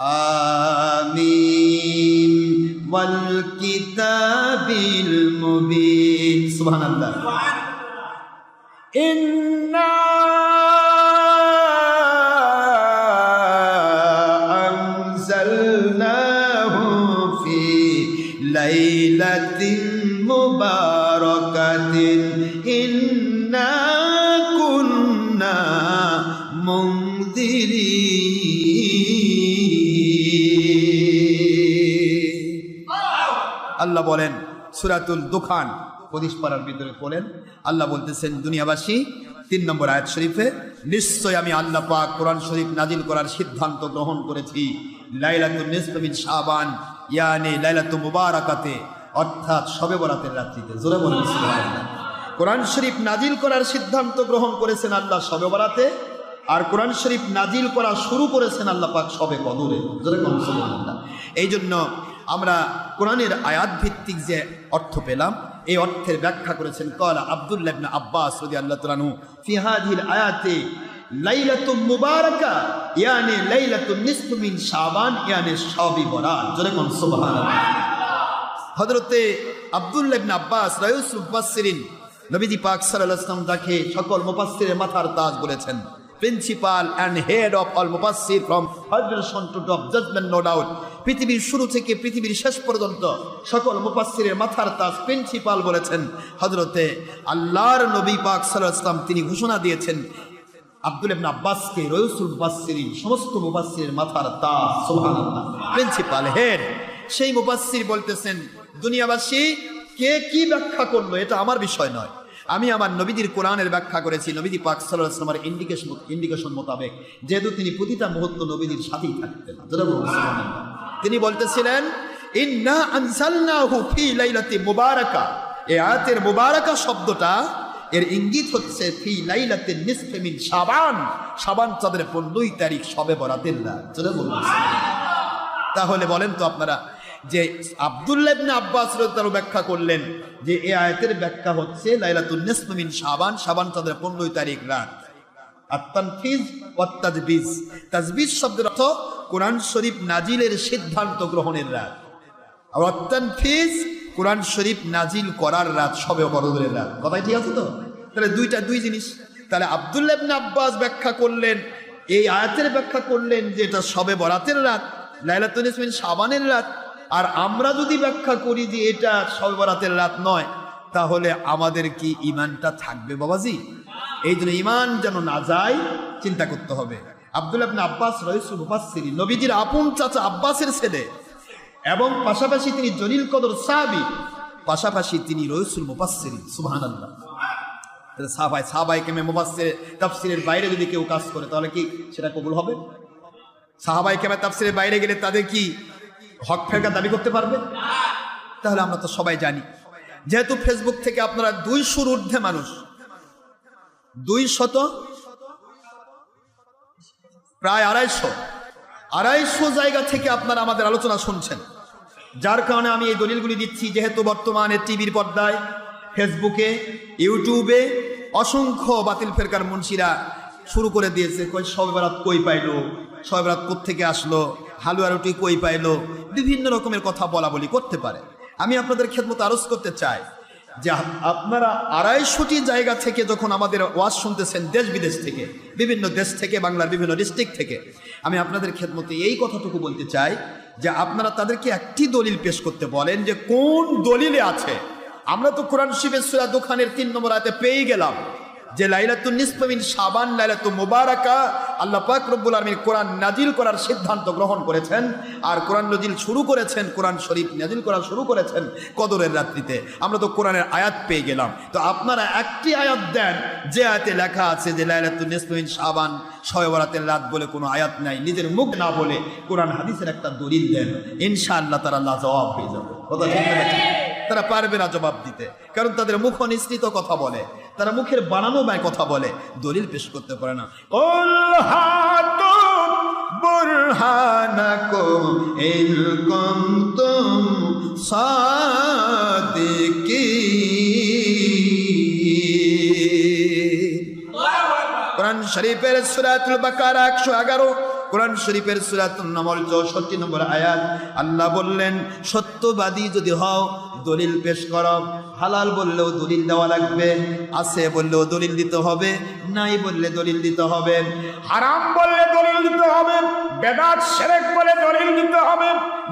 آمين. والكتاب المبين. سبحان الله. إنا أنزلناه في ليلة مباركة. إنا كنا منذرين. আল্লাহ বলেন, সুরাতুল দুখান পদিশ পাড়ার ভিতরে বলেন আল্লাহ বলতেছেন, দুনিয়াবাসী, তিন নম্বর আয়াত শরীফে নিশ্চয় আমি আল্লাহ পাক কোরআন শরীফ নাজিল করার সিদ্ধান্ত গ্রহণ করেছি। লাইলাতুল নিসফমিন শাবান, ইয়ানি লাইলাতুল মুবারাকাতে, অর্থাৎ শবে বরাতের রাত্রিতে। জোরে বলেন কোরআন শরীফ নাজিল করার সিদ্ধান্ত গ্রহণ করেছেন আল্লাহ শবে বরাতে, আর কোরআন শরীফ নাজিল করা শুরু করেছেন আল্লাহ পাক সবে কদরে। এই জন্য আমরা কোরআনের আয়াত ভিত্তিক যে অর্থ পেলাম, এই অর্থের ব্যাখ্যা করেছেন কলা আব্দুল্লাহ আব্বাস রাদিয়াল্লাহু তাআলা আনহু, ফি হাদিহিল আয়াতে ইয়ানি আব্বাস রায়ুস সকল মাথার তাজ বলেছেন। Principal and head of all মুফাসসির from first to no doubt পৃথিবীর শুরু থেকে পৃথিবীর শেষ পর্যন্ত সকল মুফাসসিরের মাথার তাজ প্রিন্সিপাল বলেছেন হজরতে আল্লাহর নবী পাক আলাইহি তিনি ঘোষণা দিয়েছেন, আব্দুল ইবনে আব্বাসকে রয়ুসুল মুফাসসিরিন সমস্ত মুফাসসিরের মাথার তাজ প্রিন্সিপাল হেড, সেই মুফাসসির বলতেছেন, দুনিয়াবাসী, কে কি ব্যাখ্যা করল? এটা আমার বিষয় নয়। আমি আমার নবীদের কোরআনের ব্যাখ্যা করেছি, নবীজি পাক ওয়াসাল্লামের ইন্ডিকেশন ইন্ডিকেশন মোতাবেক। যেহেতু তিনি প্রতিটা মুহূর্ত নবীদের সাথেই থাকতেন। তিনি বলতেছিলেন, ইন্না আনজালনাহু ফি লাইলাতি মুবারাকা। এই আয়াতের মুবারাকা শব্দটা, এর ইঙ্গিত হচ্ছে ফি লাইলাতে নিসফে মিন শাবান। শাবান চাঁদের পনেরোই তারিখ সবে বরাতের রাত। চলে তাহলে বলেন তো আপনারা, যে আব্দুল্লাহ ইবনে আব্বাস রাদিয়াল্লাহু ব্যাখ্যা করলেন যে এই আয়াতের ব্যাখ্যা হচ্ছে লাইলাতুন নিসফ মিন শাবান। শাবান চাঁদের 15 তারিখ রাত। তাজবিজ। শব্দের অর্থ কোরআন শরীফ নাজিলের সিদ্ধান্ত গ্রহণের রাত। কোরআন শরীফ নাজিল করার রাত সবে রাত। ঠিক আছে তো? তাহলে দুইটা, দুই জিনিস। তাহলে আব্বাস ব্যাখ্যা করলেন, এই আয়াতের ব্যাখ্যা করলেন যে এটা সবে বরাতের রাত, লাইলাতুল ইসমিন শাবানের রাত। আর আমরা যদি ব্যাখ্যা করি যে এটা সবে বরাতের রাত নয় তাহলে আমাদের কি ইমানটা থাকবে বাবাজি? এই জন্য ইমান যেন না যায়, চিন্তা করতে হবে। আব্দুল্লাহ ইবনে আব্বাস রইসুল মুফাসসিরি নবীজির আপন চাচা আব্বাসের ছেলে এবং পাশাপাশি তিনি জলিল কদর সাহাবি, পাশাপাশি তিনি রইসুল মুফাসসিরিন, সুবহানাল্লাহ। তাহলে সাহাবাই সাহাবাই কেমে মুফাসসির তাফসিরের বাইরে যদি কেউ কাজ করে, তাহলে কি সেটা কবুল হবে? সাহাবাই কেমে তাফসিরের বাইরে গেলে তাদের কি হক ফেরকা দাবি করতে পারবে? তাহলে আমরা তো সবাই জানি। যেহেতু ফেসবুক থেকে আপনারা দুইশোর ঊর্ধ্বে মানুষ। দুই শত প্রায় আড়াইশো। আড়াইশো জায়গা থেকে আপনারা আমাদের আলোচনা শুনছেন। যার কারণে আমি এই দলিলগুলি দিচ্ছি, যেহেতু বর্তমানে টিভির পর্দায় ফেসবুকে ইউটিউবে অসংখ্য বাতিল ফেরকার মুন্সিরা শুরু করে দিয়েছে, কই সবে বরাত কই পাইলো, সবে বরাত থেকে আসলো, হালুয়া রুটি কই পাইলো, বিভিন্ন রকমের কথা বলা বলি করতে পারে। আমি আপনাদের খেদমত আরজ করতে চাই যে আপনারা আড়াইশোটি জায়গা থেকে যখন আমাদের ওয়াজ শুনতেছেন দেশ বিদেশ থেকে, বিভিন্ন দেশ থেকে, বাংলার বিভিন্ন ডিস্ট্রিক্ট থেকে, আমি আপনাদের খেদমতে এই কথাটুকু বলতে চাই যে আপনারা তাদেরকে একটি দলিল পেশ করতে বলেন যে কোন দলিলে আছে। আমরা তো কোরআন শিবের সুরা দোকানের তিন নম্বর আয়তে পেয়ে গেলাম যে লাইলাতুন নিসফমিন সাবান লাইলাতু মুবারাকা আল্লাহ পাক রব্বুল আলামিন কোরআন নাজিল করার সিদ্ধান্ত গ্রহণ করেছেন। আর কোরআন নাজিল শুরু করেছেন, কোরআন শরীফ নাজিল করা শুরু করেছেন কদরের রাত্রিতে। আমরা তো কোরআনের আয়াত পেয়ে গেলাম। তো আপনারা একটি আয়াত দেন, যে আয়াতে লেখা আছে যে লাইলাতুন নিসফমিন শাবান শয়বরাতের রাত বলে কোনো আয়াত নাই। নিজের মুখ না বলে কোরআন হাদিসের একটা দলিল দেন। ইনশাআল্লাহ তারা আল্লাহ জবাব হয়ে যাবে? তারা পারবে না জবাব দিতে। কারণ তাদের মুখ নিঃসৃত কথা বলে। তারা মুখের বানানো বায় কথা বলে দলিল পেশ করতে পারে না। কোরআন শরীফের সূরাতুল বাকারা 111 কোরআন শরীফের সুরাতুন নম্বর চৌষট্টি নম্বর আয়াত, আল্লাহ বললেন, সত্যবাদী যদি হও, দলিল পেশ করো। হালাল বললেও দলিল দেওয়া লাগবে, আছে বললেও দলিল দিতে হবে, নাই বললে দলিল দিতে হবে। হারাম বললে দলিল দিতে হবে, বেদাত সেরেক বলে দলিল দিতে হবে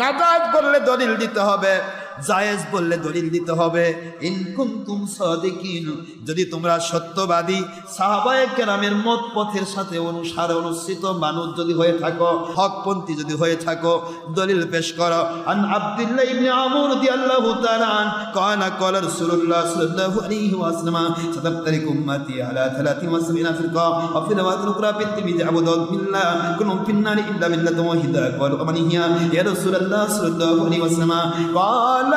নাজাত বললে দলিল দিতে হবে। জায়েজ বললে দলিল দিতে হবে ইনকুম তুম সাদিকিন যদি তোমরা সত্যবাদী সাহাবায়ে কেরামের মত পথের সাথে অনুসার অনুসৃত মানুষ যদি হয়ে থাকো হকপন্থী যদি হয়ে থাকো দলিল পেশ করো আন আব্দুল্লাহ ইবনে আমর রাদিয়াল্লাহু তাআলা আন কানা ক্বালা রাসূলুল্লাহ সাল্লাল্লাহু আলাইহি ওয়াসাল্লাম সাতাফতারিক উম্মতি আলা 73 ফিরকা ওয়া ফি রাওয়াতিন উখরা ফি তিরমিজি আবু দাউদ বিল্লাহ কুনুম ফিন নারি ইল্লা মিল্লাত ওয়াহিদা ক্বালু আমান হিয়া ইয়া রাসূলুল্লাহ সাল্লাল্লাহু আলাইহি ওয়াসাল্লাম قال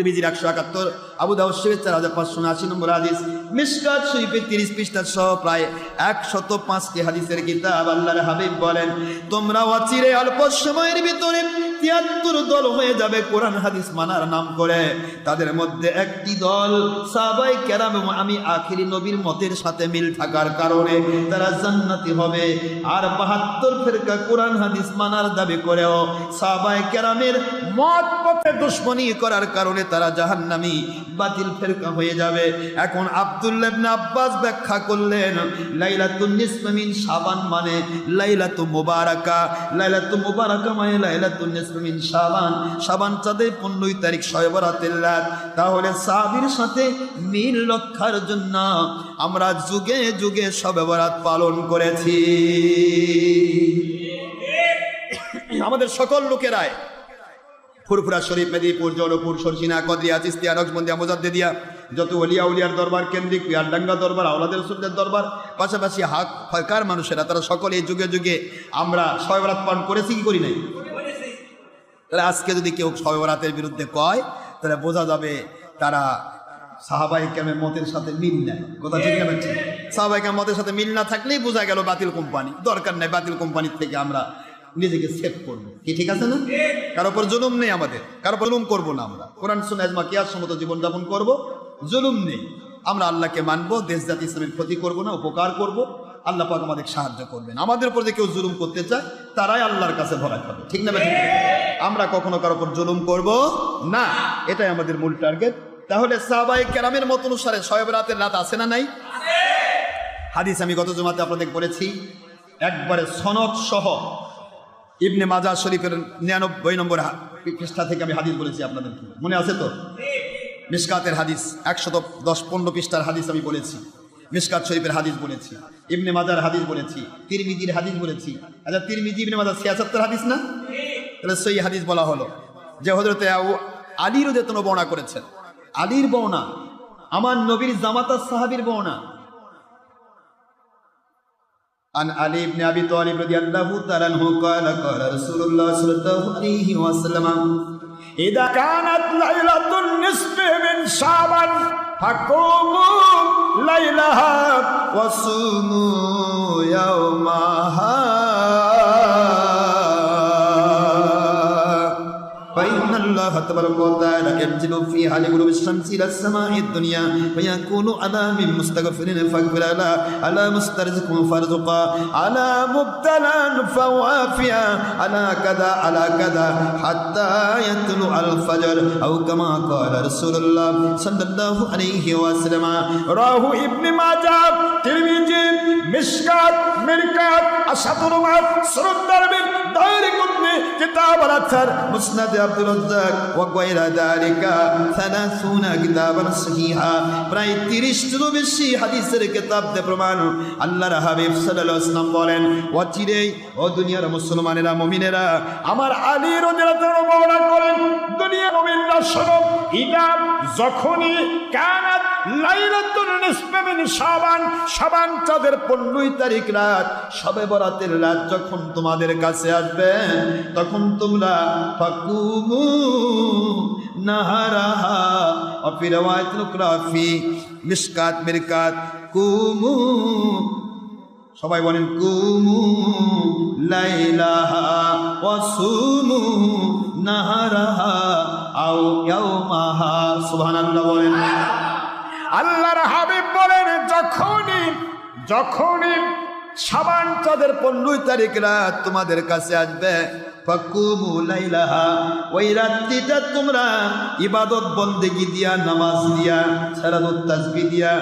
তিরমিজির একশো একাত্তর, আবু দাউদ শরীফের চার হাজার পাঁচশো আশি নম্বর হাদিস। মিসকাত শরীফের তিরিশ পৃষ্ঠা সহ প্রায় একশত পাঁচটি হাদিসের কিতাব আল্লাহর হাবিব বলেন তোমরা অচিরে অল্প সময়ের ভিতরে তিয়াত্তর দল হয়ে যাবে কোরআন হাদিস মানার নাম করে। তাদের মধ্যে একটি দল সাবাই কেরাম আমি আখিরি নবীর মতের সাথে মিল থাকার কারণে তারা জান্নাতি হবে। আর বাহাত্তর ফেরকা কোরআন হাদিস মানার দাবি করেও সাবাই কেরামের মত পথে দুশ্মনী করার কারণে তারা জাহান্নামী, বাতিল ফেরকা হয়ে যাবে। এখন আব্দুল্লাহ ইবনে আব্বাস ব্যাখ্যা করলেন, লাইলাতুন নিসফা মিন শাবান মানে লাইলাতু মুবারাকা। লাইলাতু মুবারাকা মানে লাইলাতুন নিসফা মিন শাবান। শাবান চাঁদের 15 তারিখ শবে বরাতের রাত। তাহলে সাহাবীর সাথে মিল রক্ষার জন্য আমরা যুগে যুগে শবে বরাত পালন করেছি। আমাদের সকল লোকেরাই ফুরফুরা শরীফ, মেদিনীপুর, জৌনপুর, সরসিনা, কদরিয়া, চিস্তিয়া নকশবন্দিয়া মোজাদ্দেদিয়া, যত অলিয়া উলিয়ার দরবার, কেন্দ্রিক পিয়ারডাঙ্গা দরবার, আওলাদের সুলদের দরবার, পাশাপাশি হাক হকার মানুষেরা, তারা সকলে যুগে যুগে আমরা শয়বরাত পালন করেছি, কি করি নাই? তাহলে আজকে যদি কেউ শয়বরাতের বিরুদ্ধে কয়, তাহলে বোঝা যাবে তারা সাহাবাই ক্যামের মতের সাথে মিল নেয়। কথা ঠিক না সাহাবাই মতের সাথে মিল না থাকলেই বোঝা গেল বাতিল কোম্পানি। দরকার নেই বাতিল কোম্পানির থেকে আমরা নিজেকে সেভ করব। কি ঠিক আছে না? কারও উপর জুলুম নেই আমাদের। কারও উপর জুলুম করব না আমরা। কোরআন শুনে আজমা কিয়ার সমত জীবনযাপন করব। জুলুম নেই। আমরা আল্লাহকে মানবো, দেশ, জাতি, ইসলামের ক্ষতি করব না, উপকার করব। আল্লাহ পাক আমাদের সাহায্য করবেন। আমাদের উপর যে কেউ জুলুম করতে চায়, তারাই আল্লাহর কাছে ভরা খাবে ঠিক না আমরা কখনো কারও উপর জুলুম করব না। এটাই আমাদের মূল টার্গেট তাহলে সাহাবাই কেরামের মত অনুসারে শয়েব রাতের রাত আছে না নাই? হাদিস আমি গত জমাতে আপনাদের বলেছি, একবারে সনদ সহ ইবনে মাজার শরীফের নিরানব্বই নম্বর পৃষ্ঠা থেকে আমি হাদিস বলেছি আপনাদেরকে। মনে আছে তো? মিসকাতের হাদিস, একশত দশ পনেরো পৃষ্ঠার হাদিস আমি বলেছি। মিসকাত শরীফের হাদিস বলেছি। ইবনে মাজার হাদিস বলেছি। তিরমিজির হাদিস বলেছি। আচ্ছা তিরমিজি, ইবনে মাজার ছিয়াত্তর হাদিস না? তাহলে সেই হাদিস বলা হলো যে হজরতে আলীর উদেতন বর্ণনা করেছেন। আলীর বর্ণা আমার নবীর জামাতার সাহাবীর বর্ণা عن علي بن ابي طالب رضي الله تعالى عنه قال قال رسول الله صلى الله عليه وسلم إذا كانت ليلة النصف من شعبان فقوموا ليلها وصوموا يومها فإن الله تبارك وتعالى ينزل في حال غروب الشمس إلى السماء الدنيا ويكون على من مستغفر فاغفر له على مسترزق فارزقا على مبتلى فوافيا على كذا على كذا حتى يطلع الفجر أو كما قال رسول الله صلى الله عليه وسلم راه ابن ماجه ترمذي مشكات مركات أشهد رمات سرد دربي دائري كتب كتاب الأكثر مسند আব্দুল রাজ্জাক ওয়া গায়রা যালিকা 30 প্রায় 30 টিরও বেশি হাদিসের কিতাব প্রমাণ আল্লাহর হাবিব সাল্লাল্লাহু আলাইহি বলেন, অচিরেই ও দুনিয়ার মুসলমানেরা, মুমিনেরা আমার আলী রাদিয়াল্লাহু বর্ণনা করেন, দুনিয়ার মুমিনরা শোনো যখনই কানাত চাঁদের 15 তারিখ রাত যখন তোমাদের কাছে আসবে, তখন তোমরা নাহারাহা মিরকাত, কুমু, সবাই বলেন কুমু, লাইলাহা ওয়াসুমু নাহারাহা আও ইয়াউমাহা, সুবহানাল্লাহ বলেন। আল্লাহর হাবিব বলেন, যখনই যখনই সাবান চাঁদের পনেরোই তারিখ রাত তোমাদের কাছে আসবে ওই তোমরা ইবাদত বন্দেগি দিয়া, নামাজ দিয়া সারাদত তাজবি দিয়া